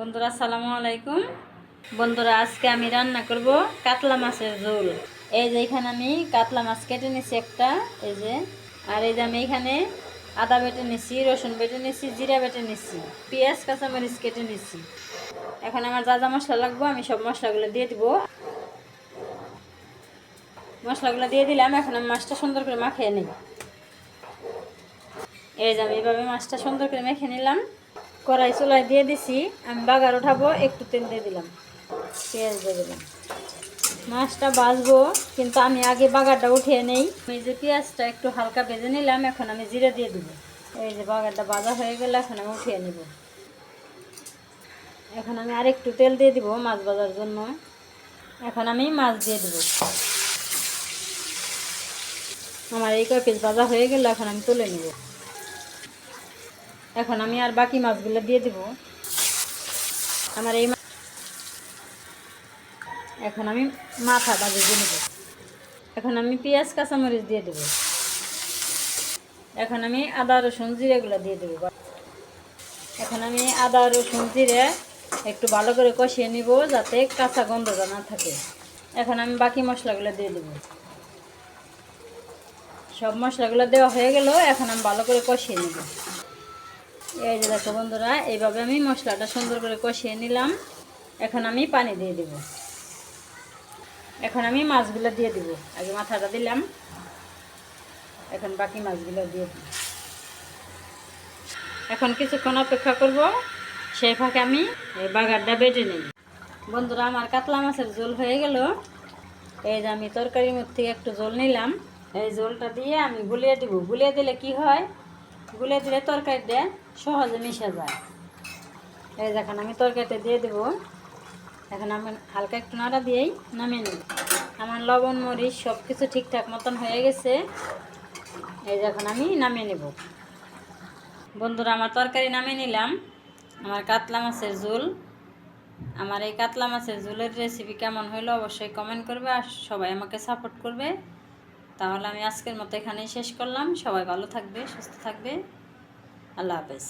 বন্ধুরা, আসসালামু আলাইকুম। বন্ধুরা, আজকে আমি রান্না করব কাতলা মাছের ঝোল। এই যে এখানে আমি কাতলা মাছ কেটে নিছি একটা, এই যে। আর এই যে আমি এখানে আদা বেটে নিছি, রসুন বেটে নিছি, জিরা বেটে নিছি, পেঁয়াজ, কাঁচামরিচ কেটে নিছি। এখন আমার যা যা মশলা লাগবো, আমি সব মশলাগুলো দিয়ে দিব। মশলাগুলো দিয়ে দিলাম, এখন আমি মাছটা সুন্দর করে মাখিয়ে নিই। এই যে আমি এইভাবে মাছটা সুন্দর করে মেখে নিলাম। কড়াই চুলায় দিয়ে দিছি, আমি বাগার উঠাবো, একটু তেল দিয়ে দিলাম। পেঁয়াজ দিয়ে দিলাম। মাছটা ভাজবো, কিন্তু আমি আগে বাগারটা উঠিয়ে নেই। এই যে পেঁয়াজটা একটু হালকা ভেজে নিলাম, এখন আমি জিরে দিয়ে দিব। এই যে বাগারটা ভাজা হয়ে গেলে, এখন আমি উঠিয়ে নিব। এখন আমি আর একটু তেল দিয়ে দিব মাছ ভাজার জন্য। এখন আমি মাছ দিয়ে দিব। আমার এই কয় পিস ভাজা হয়ে গেলে, এখন আমি তুলে নিব। এখন আমি আর বাকি মাছগুলো দিয়ে দিব। আমার এই এখন আমি মাথা বাজে দিয়ে নেব। এখন আমি পেঁয়াজ, কাঁচামরিচ দিয়ে দেব। এখন আমি আদা, রসুন, জিরেগুলো দিয়ে দেবো। এখন আমি আদা, রসুন, জিরে একটু ভালো করে কষিয়ে নিব যাতে কাঁচা গন্ধটা না থাকে। এখন আমি বাকি মশলাগুলো দিয়ে দেবো। সব মশলাগুলো দেওয়া হয়ে গেল, এখন আমি ভালো করে কষিয়ে নেব। এই যে দেখো বন্ধুরা, এইভাবে আমি মশলাটা সুন্দর করে কষিয়ে নিলাম। এখন আমি পানি দিয়ে দেব। এখন আমি মাছগুলো দিয়ে দিব। আগে মাথাটা দিলাম। এখন বাকি মাছগুলো দিয়ে দিই এখন কিছুক্ষণ অপেক্ষা করব। সেই ফাঁকে আমি এই বাগারটা বেটে নিই। বন্ধুরা, আমার কাতলা মাছের ঝোল হয়ে গেল। এই যে আমি তরকারির মধ্যে একটু জল নিলাম। এই জলটা দিয়ে আমি গুলিয়ে দিব। গুলিয়ে দিলে কি হয়? গুলিয়ে দিলে তরকারিটা সহজে মিশে যায়। এই দেখেন, আমি তরকারিটা দিয়ে দেবো। এখন আমি হালকা একটু নাড়া দিয়েই নামিয়ে নিই। আমার লবণ, মরিচ সব কিছু ঠিকঠাক মতন হয়ে গেছে। এই যখন আমি নামিয়ে নেব। বন্ধুরা, আমার তরকারি নামিয়ে নিলাম। আমার কাতলা মাছের ঝোল। আমার এই কাতলা মাছের ঝোলের রেসিপি কেমন হলো অবশ্যই কমেন্ট করবে আর সবাই আমাকে সাপোর্ট করবে। তাহলে আমি আজকের মতো এখানেই শেষ করলাম। সবাই ভালো থাকবে সুস্থ থাকবে। আল্লাহ হাফেজ।